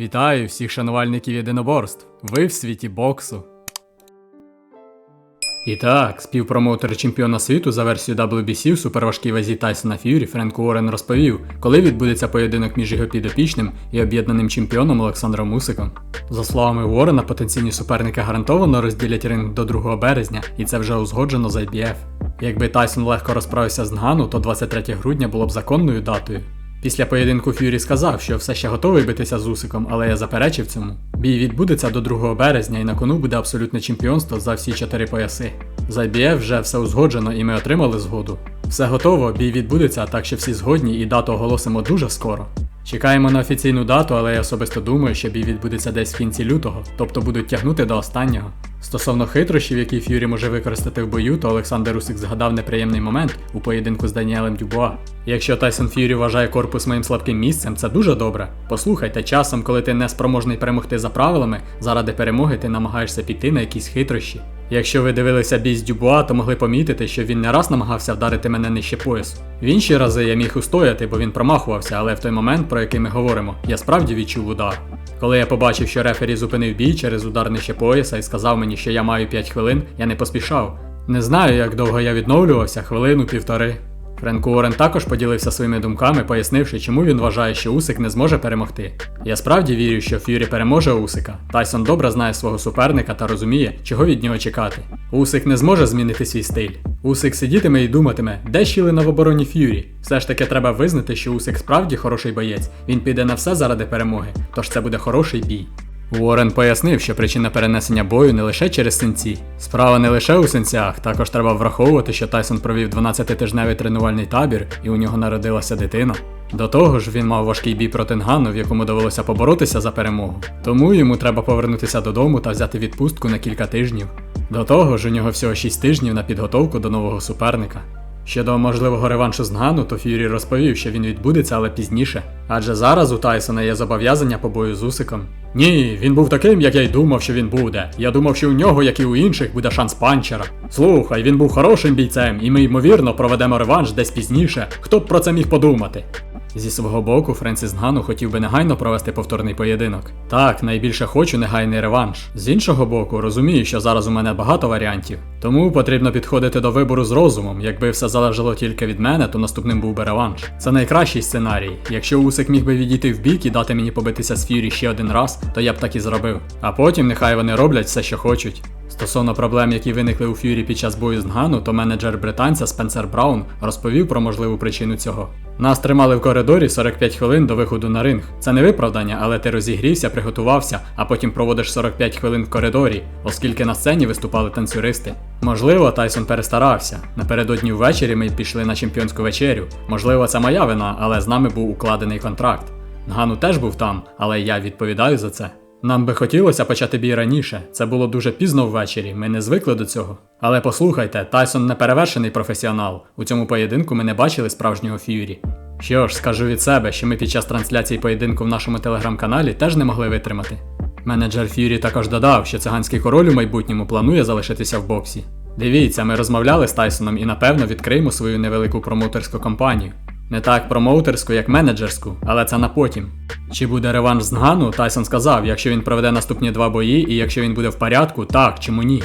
Вітаю всіх шанувальників єдиноборств. Ви в світі боксу. І так, співпромоутер чемпіона світу за версією WBC в суперважкій вазі Тайсона Ф'юрі Френк Уоррен розповів, коли відбудеться поєдинок між його підопічним і об'єднаним чемпіоном Олександром Усиком. За словами Уоррена, потенційні суперники гарантовано розділять ринг до 2 березня, і це вже узгоджено з IBF. Якби Тайсон легко розправився з Нгану, то 23 грудня було б законною датою. Після поєдинку Ф'юрі сказав, що все ще готовий битися з Усиком, але я заперечив цьому. Бій відбудеться до 2 березня і на кону буде абсолютне чемпіонство за всі чотири пояси. З IBF вже все узгоджено і ми отримали згоду. Все готово, бій відбудеться, так що всі згодні і дату оголосимо дуже скоро. Чекаємо на офіційну дату, але я особисто думаю, що бій відбудеться десь в кінці лютого, тобто будуть тягнути до останнього. Стосовно хитрощів, які Ф'юрі може використати в бою, то Олександр Усик згадав неприємний момент у поєдинку з Даніелем Дюбуа. Якщо Тайсон Ф'юрі вважає корпус моїм слабким місцем, це дуже добре. Послухайте, часом, коли ти не спроможний перемогти за правилами, заради перемоги ти намагаєшся піти на якісь хитрощі. Якщо ви дивилися бій з Дюбуа, то могли помітити, що він не раз намагався вдарити мене нижче поясу. В інші рази я міг устояти, бо він промахувався, але в той момент, про який ми говоримо, я справді відчув удар. Коли я побачив, що рефері зупинив бій через удар нижче пояса і сказав мені, що я маю 5 хвилин, я не поспішав. Не знаю, як довго я відновлювався, хвилину півтори. Френк Уоррен також поділився своїми думками, пояснивши, чому він вважає, що Усик не зможе перемогти. Я справді вірю, що Ф'юрі переможе Усика. Тайсон добре знає свого суперника та розуміє, чого від нього чекати. Усик не зможе змінити свій стиль. Усик сидітиме і думатиме, де щілина в обороні Ф'юрі. Все ж таки треба визнати, що Усик справді хороший боєць. Він піде на все заради перемоги, тож це буде хороший бій. Уоррен пояснив, що причина перенесення бою не лише через синці. Справа не лише у синцях, також треба враховувати, що Тайсон провів 12-тижневий тренувальний табір і у нього народилася дитина. До того ж, він мав важкий бій проти Нгану, в якому довелося поборотися за перемогу. Тому йому треба повернутися додому та взяти відпустку на кілька тижнів. До того ж, у нього всього 6 тижнів на підготовку до нового суперника. Щодо можливого реваншу з Нгану, то Ф'юрі розповів, що він відбудеться, але пізніше. Адже зараз у Тайсона є зобов'язання по бою з Усиком. Ні, він був таким, як я й думав, що він буде. Я думав, що у нього, як і у інших, буде шанс панчера. Слухай, він був хорошим бійцем, і ми ймовірно проведемо реванш десь пізніше. Хто б про це міг подумати? Зі свого боку, Френсіс Нгану хотів би негайно провести повторний поєдинок. Так, найбільше хочу негайний реванш. З іншого боку, розумію, що зараз у мене багато варіантів. Тому потрібно підходити до вибору з розумом. Якби все залежало тільки від мене, то наступним був би реванш. Це найкращий сценарій. Якщо Усик міг би відійти в бік і дати мені побитися з Ф'юрі ще один раз, то я б так і зробив. А потім нехай вони роблять все, що хочуть. Стосовно проблем, які виникли у Ф'юрі під час бою з Нгану, то менеджер британця Спенсер Браун розповів про можливу причину цього. Нас тримали в коридорі 45 хвилин до виходу на ринг. Це не виправдання, але ти розігрівся, приготувався, а потім проводиш 45 хвилин в коридорі, оскільки на сцені виступали танцюристи. Можливо, Тайсон перестарався. Напередодні ввечері ми пішли на чемпіонську вечерю. Можливо, це моя вина, але з нами був укладений контракт. Нгану теж був там, але я відповідаю за це. Нам би хотілося почати бій раніше. Це було дуже пізно ввечері, ми не звикли до цього. Але послухайте, Тайсон не перевершений професіонал. У цьому поєдинку ми не бачили справжнього ф'юрі. Що ж, скажу від себе, що ми під час трансляції поєдинку в нашому телеграм-каналі теж не могли витримати. Менеджер Ф'юрі також додав, що циганський король у майбутньому планує залишитися в боксі. Дивіться, ми розмовляли з Тайсоном і напевно відкриємо свою невелику промоутерську кампанію. Не так промоутерську, як менеджерську, але це на потім. Чи буде реванш з Нгану, Тайсон сказав, якщо він проведе наступні два бої, і якщо він буде в порядку, так, чому ні.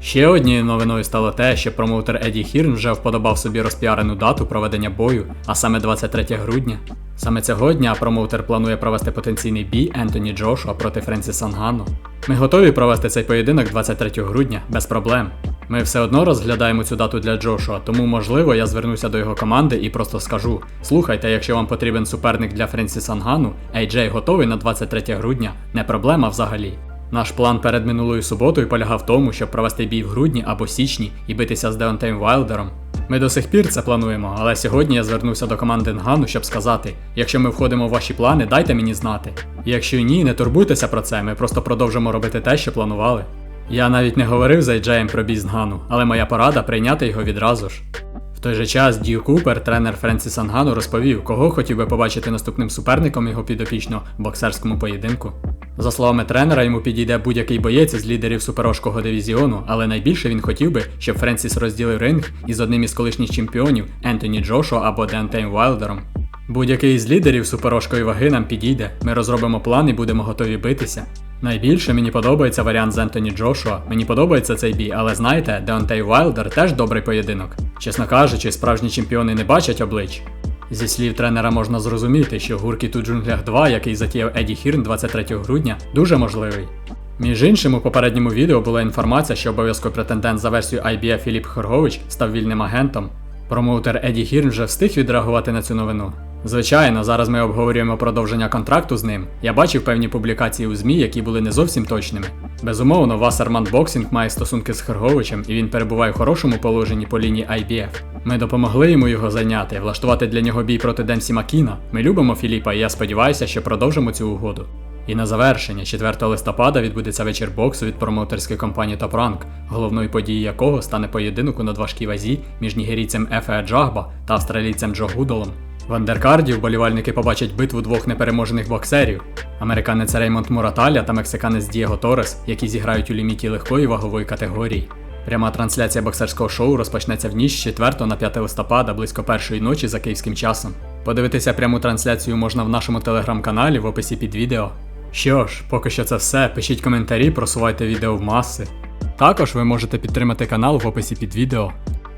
Ще однією новиною стало те, що промоутер Еді Хірн вже вподобав собі розпіарену дату проведення бою, а саме 23 грудня. Саме цього дня промоутер планує провести потенційний бій Ентоні Джошуа проти Френсіса Нгану. Ми готові провести цей поєдинок 23 грудня без проблем. Ми все одно розглядаємо цю дату для Джошуа, тому можливо я звернуся до його команди і просто скажу: слухайте, якщо вам потрібен суперник для Френсіса Нгану, AJ готовий на 23 грудня, не проблема взагалі. Наш план перед минулою суботою полягав в тому, щоб провести бій в грудні або січні і битися з Деонтеєм Вайлдером. Ми до сих пір це плануємо, але сьогодні я звернувся до команди Нгану, щоб сказати: якщо ми входимо в ваші плани, дайте мені знати. Якщо ні, не турбуйтеся про це, ми просто продовжимо робити те, що планували. Я навіть не говорив з Айджеєм про бій з Нгану, але моя порада прийняти його відразу ж. В той же час Дью Купер, тренер Френсіса Нгану, розповів, кого хотів би побачити наступним суперником його підопічно в боксерському поєдинку. За словами тренера, йому підійде будь-який боєць з лідерів суперожкого дивізіону, але найбільше він хотів би, щоб Френсіс розділив ринг із одним із колишніх чемпіонів Ентоні Джошуа або Деантеєм Вайлдером. Будь-який із лідерів суперважкої ваги нам підійде. Ми розробимо план і будемо готові битися. Найбільше мені подобається варіант з Ентоні Джошуа. Мені подобається цей бій, але знаєте, Деонтей Вайлдер теж добрий поєдинок. Чесно кажучи, справжні чемпіони не бачать облич. Зі слів тренера можна зрозуміти, що гуркіт у джунглях 2, який затіяв Еді Хірн 23 грудня, дуже можливий. Між іншим, у попередньому відео була інформація, що обов'язковий претендент за версією IBF Філіп Хоргович став вільним агентом. Промоутер Еді Хірн вже встиг відреагувати на цю новину. Звичайно, зараз ми обговорюємо продовження контракту з ним. Я бачив певні публікації у ЗМІ, які були не зовсім точними. Безумовно, Вассерман Боксінг має стосунки з Херговичем, і він перебуває в хорошому положенні по лінії IBF. Ми допомогли йому його зайняти, влаштувати для нього бій проти Денсі Макіна. Ми любимо Філіпа, і я сподіваюся, що продовжимо цю угоду. І на завершення, 4 листопада відбудеться вечір боксу від промоутерської компанії Rank, головною подією якого стане поєдинок у надважкій вазі між нігерійцем Ефе Джагба та австралійцем Джо Гудолом. В андеркарді вболівальники побачать битву двох непереможених боксерів: американець Реймонд Мураталя та мексиканець Дієго Торес, які зіграють у ліміті легкої вагової категорії. Пряма трансляція боксерського шоу розпочнеться в ніч з 4 на 5 листопада близько першої ночі за київським часом. Подивитися пряму трансляцію можна в нашому телеграм-каналі в описі під відео. Що ж, поки що це все. Пишіть коментарі, просувайте відео в маси. Також ви можете підтримати канал в описі під відео.